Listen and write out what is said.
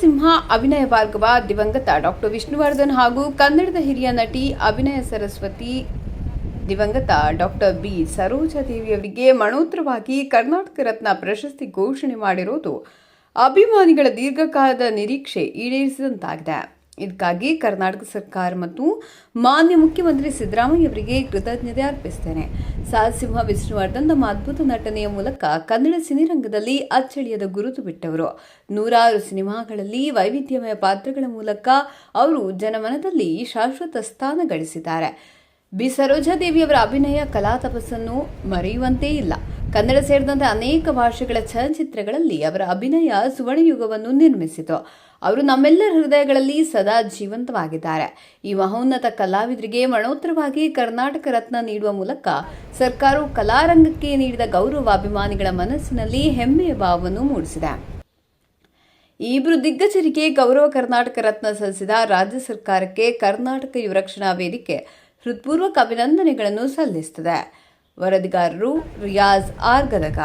ಸಿಂಹ ಅಭಿನಯ ಭಾರ್ಗವ ದಿವಂಗತ ಡಾಕ್ಟರ್ ವಿಷ್ಣುವರ್ಧನ್ ಹಾಗೂ ಕನ್ನಡದ ಹಿರಿಯ ನಟಿ ಅಭಿನಯ ಸರಸ್ವತಿ ದಿವಂಗತ ಡಾಕ್ಟರ್ ಬಿ. ಸರೋಜಾದೇವಿಯವರಿಗೆ ಮರಣೋತ್ತರವಾಗಿ ಕರ್ನಾಟಕ ರತ್ನ ಪ್ರಶಸ್ತಿ ಘೋಷಣೆ ಮಾಡಿರುವುದು ಅಭಿಮಾನಿಗಳ ದೀರ್ಘಕಾಲದ ನಿರೀಕ್ಷೆ ಈಡೇರಿಸಿದಂತಾಗಿದೆ. ಇದಕ್ಕಾಗಿ ಕರ್ನಾಟಕ ಸರ್ಕಾರ ಮತ್ತು ಮಾನ್ಯ ಮುಖ್ಯಮಂತ್ರಿ ಸಿದ್ದರಾಮಯ್ಯ ಅವರಿಗೆ ಕೃತಜ್ಞತೆ ಅರ್ಪಿಸ್ತೇನೆ. ಸಾಹಸಿಂಹ ವಿಷ್ಣುವರ್ಧನ್ ತಮ್ಮ ಅದ್ಭುತ ನಟನೆಯ ಮೂಲಕ ಕನ್ನಡ ಸಿನಿರಂಗದಲ್ಲಿ ಅಚ್ಚಳಿಯದ ಗುರುತು ಬಿಟ್ಟವರು. ನೂರಾರು ಸಿನಿಮಾಗಳಲ್ಲಿ ವೈವಿಧ್ಯಮಯ ಪಾತ್ರಗಳ ಮೂಲಕ ಅವರು ಜನಮನದಲ್ಲಿ ಶಾಶ್ವತ ಸ್ಥಾನ ಗಳಿಸಿದ್ದಾರೆ. ಬಿ. ಸರೋಜಾದೇವಿಯವರ ಅಭಿನಯ ಕಲಾ ತಪಸ್ಸನ್ನು ಮರೆಯುವಂತೇ ಇಲ್ಲ. ಕನ್ನಡ ಸೇರಿದಂತೆ ಅನೇಕ ಭಾಷೆಗಳ ಚಲನಚಿತ್ರಗಳಲ್ಲಿ ಅವರ ಅಭಿನಯ ಸುವರ್ಣಯುಗವನ್ನು ನಿರ್ಮಿಸಿತು. ಅವರು ನಮ್ಮೆಲ್ಲರ ಹೃದಯಗಳಲ್ಲಿ ಸದಾ ಜೀವಂತವಾಗಿದ್ದಾರೆ. ಈ ಮಹೋನ್ನತ ಕಲಾವಿದರಿಗೆ ಮರಣೋತ್ತರವಾಗಿ ಕರ್ನಾಟಕ ರತ್ನ ನೀಡುವ ಮೂಲಕ ಸರ್ಕಾರವು ಕಲಾರಂಗಕ್ಕೆ ನೀಡಿದ ಗೌರವ ಅಭಿಮಾನಿಗಳ ಮನಸ್ಸಿನಲ್ಲಿ ಹೆಮ್ಮೆಯ ಭಾವವನ್ನು ಮೂಡಿಸಿದೆ. ಈ ಇಬ್ಬರು ದಿಗ್ಗಜರಿಗೆ ಗೌರವ ಕರ್ನಾಟಕ ರತ್ನ ಸಲ್ಲಿಸಿದ ರಾಜ್ಯ ಸರ್ಕಾರಕ್ಕೆ ಕರ್ನಾಟಕ ಯುವರಕ್ಷಣಾ ವೇದಿಕೆ ಹೃತ್ಪೂರ್ವಕ ಅಭಿನಂದನೆಗಳನ್ನು ಸಲ್ಲಿಸುತ್ತದೆ. ವರದಿಗಾರರು ರಿಯಾಜ್ ಆರ್ ಗದಗ